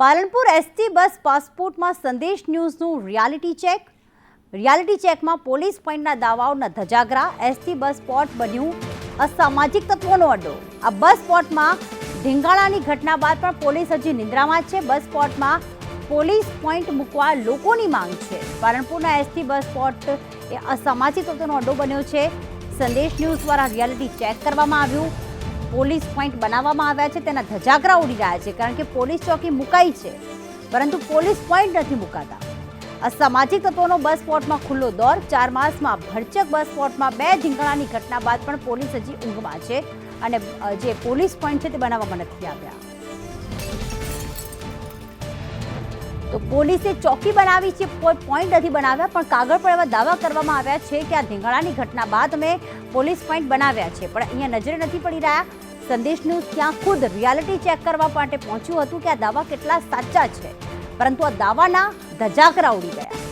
Palanpur ST bus પાસપોર્ટમાં સંદેશ ન્યૂઝનું reality check reality ચેકમાં પોલીસ પોઈન્ટના દાવાઓના ધજાગરા. એસટી બસ સ્પોટ બન્યું અસામાજિક તત્વોનો અડ્ડો. આ બસ સ્પોટમાં ઢીંગાણાની ઘટના બાદ પણ પોલીસ હજી નિંદ્રામાં છે. બસ સ્પોટમાં પોલીસ પોઈન્ટ મૂકવા લોકોની માંગ છે. પાલનપુરના એસટી બસ સ્પોટ એ અસામાજિક તત્વોનો અડ્ડો બન્યો છે. સંદેશ ન્યૂઝ દ્વારા રિયાલિટી ચેક કરવામાં આવ્યું. પોલીસ પોઈન્ટ બનાવવામાં આવ્યા છે, તેના ધજાગરા ઉડી રહ્યા છે, કારણ કે પોલીસ ચોકી મુકાઈ છે, પરંતુ પોલીસ પોઈન્ટ નથી મુકાતા. અસામાજિક તત્વોનો બસ સ્પોટમાં ખુલ્લો દોર, ચાર માસમાં ભરચક બસ સ્પોટમાં બે ધીંગાણાની ઘટના બાદ પણ પોલીસ હજી ઊંઘમાં છે અને જે પોલીસ પોઈન્ટ છે તે બનાવવામાં નથી આવ્યા. તો પોલીસે ચોકી બનાવી છે, કોઈ પોઈન્ટ નથી બનાવ્યા, પણ કાગળ પર એવા દાવા કરવામાં આવ્યા છે કે આ ધીંગાળાની ઘટના બાદ અમે પોલીસ પોઈન્ટ બનાવ્યા છે, પણ અહીંયા નજરે નથી પડી રહ્યા સંદેશ ન્યૂઝ ત્યાં ખુદ રિયાલિટી ચેક કરવા માટે પહોંચ્યું હતું કે આ દાવા કેટલા સાચા છે? પરંતુ આ દાવાના ધજાકરા ઉડી ગયા.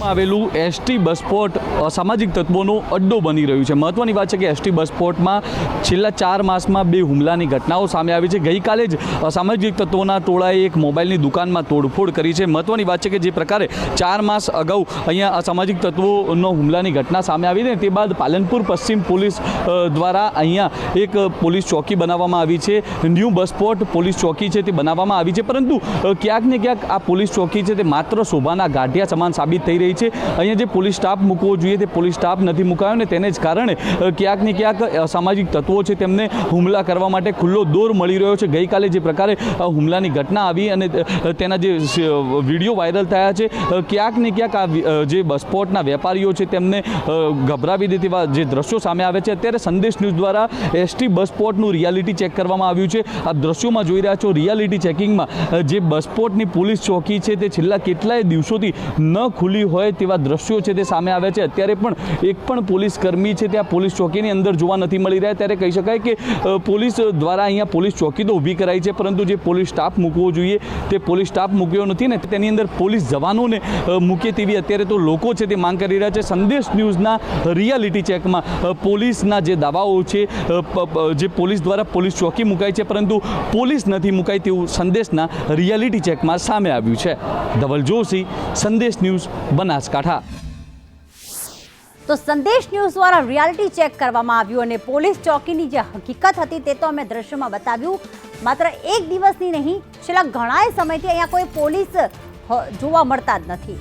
માં આવેલું એસટી બસ સ્પોટ અસામાજિક તત્વોનો અડ્ડો બની રહ્યું છે. મહત્વની વાત છે કે એસટી બસ સ્પોટમાં છેલ્લા ચાર માસમાં બે હુમલાની ઘટનાઓ સામે આવી છે. ગઈકાલે જ અસામાજિક તત્વોના ટોળાએ એક મોબાઈલની દુકાનમાં તોડફોડ કરી છે. મહત્વની વાત છે કે જે પ્રકારે ચાર માસ અગાઉ અહીંયા અસામાજિક તત્વોનો હુમલાની ઘટના સામે આવી હતી તે બાદ પાલનપુર પશ્ચિમ પોલીસ દ્વારા અહીંયા એક પોલીસ ચોકી બનાવવામાં આવી છે. ન્યૂ બસ સ્પોટ પોલીસ ચોકી છે તે બનાવવામાં આવી છે. પરંતુ ક્યાંક ને ક્યાંક આ પોલીસ ચોકી છે તે માત્ર શોભાના ગાંઠિયા સમાન સાબિત થઈ રહી છે. અહીંયા જે પોલીસ સ્ટાફ મૂકવો જોઈએ તે પોલીસ સ્ટાફ નથી મુકાયો ને તેને જ કારણે ક્યાંક ને ક્યાંક સામાજિક તત્વો છે તેમને હુમલા કરવા માટે ખુલ્લો દોર મળી રહ્યો છે. ગઈકાલે જે પ્રકારે હુમલાની ઘટના આવી અને તેના જે વીડિયો વાયરલ થયા છે ક્યાંક ને ક્યાંક આ જે બસ વેપારીઓ છે તેમને ગભરાવી દે તેવા જે દ્રશ્યો સામે આવે છે. અત્યારે સંદેશ ન્યૂઝ દ્વારા એસટી બસપોર્ટનું રિયાલિટી ચેક કરવામાં આવ્યું છે. આ દ્રશ્યોમાં જોઈ રહ્યા છો રિયાલિટી ચેકિંગમાં જે બસપોર્ટની પોલીસ ચોકી છે તે છેલ્લા કેટલાય દિવસોથી ન ખુલી હોય તેવા દ્રશ્યો છે તે સામે આવ્યા છે. અત્યારે પણ એક પણ પોલીસ કર્મી છે ત્યાં પોલીસ ચોકીની અંદર જોવા નથી મળી રહ્યા. ત્યારે કહી શકાય કે પોલીસ દ્વારા અહીંયા પોલીસ ચોકી તો ઊભી કરાઈ છે. પરંતુ જે પોલીસ સ્ટાફ મૂકવો જોઈએ, તે પોલીસ સ્ટાફ મૂક્યો નથી ને તેની અંદર પોલીસ જવાનોને મૂકે તેવી અત્યારે તો લોકો છે તે માંગ કરી રહ્યા છે. સંદેશ ન્યૂઝના રિયાલિટી ચેકમાં પોલીસના જે દાવાઓ છે જે પોલીસ દ્વારા પોલીસ ચોકી મુકાઈ છે, પરંતુ પોલીસ નથી મુકાઈ તેવું સંદેશના રિયાલિટી ચેકમાં સામે આવ્યું છે. ધવલ જોશી સંદેશ ન્યૂઝ બનાસકાંઠા. તો સંદેશ ન્યૂઝ દ્વારા રિયાલિટી ચેક કરવામાં આવ્યું અને પોલીસ ચોકીની જે હકીકત હતી તે તો અમે દ્રશ્યમાં બતાવ્યું. માત્ર એક દિવસની નહીં, છેલ્લા ઘણાય સમયથી અહીંયા કોઈ પોલીસ જોવા મળતા જ નથી.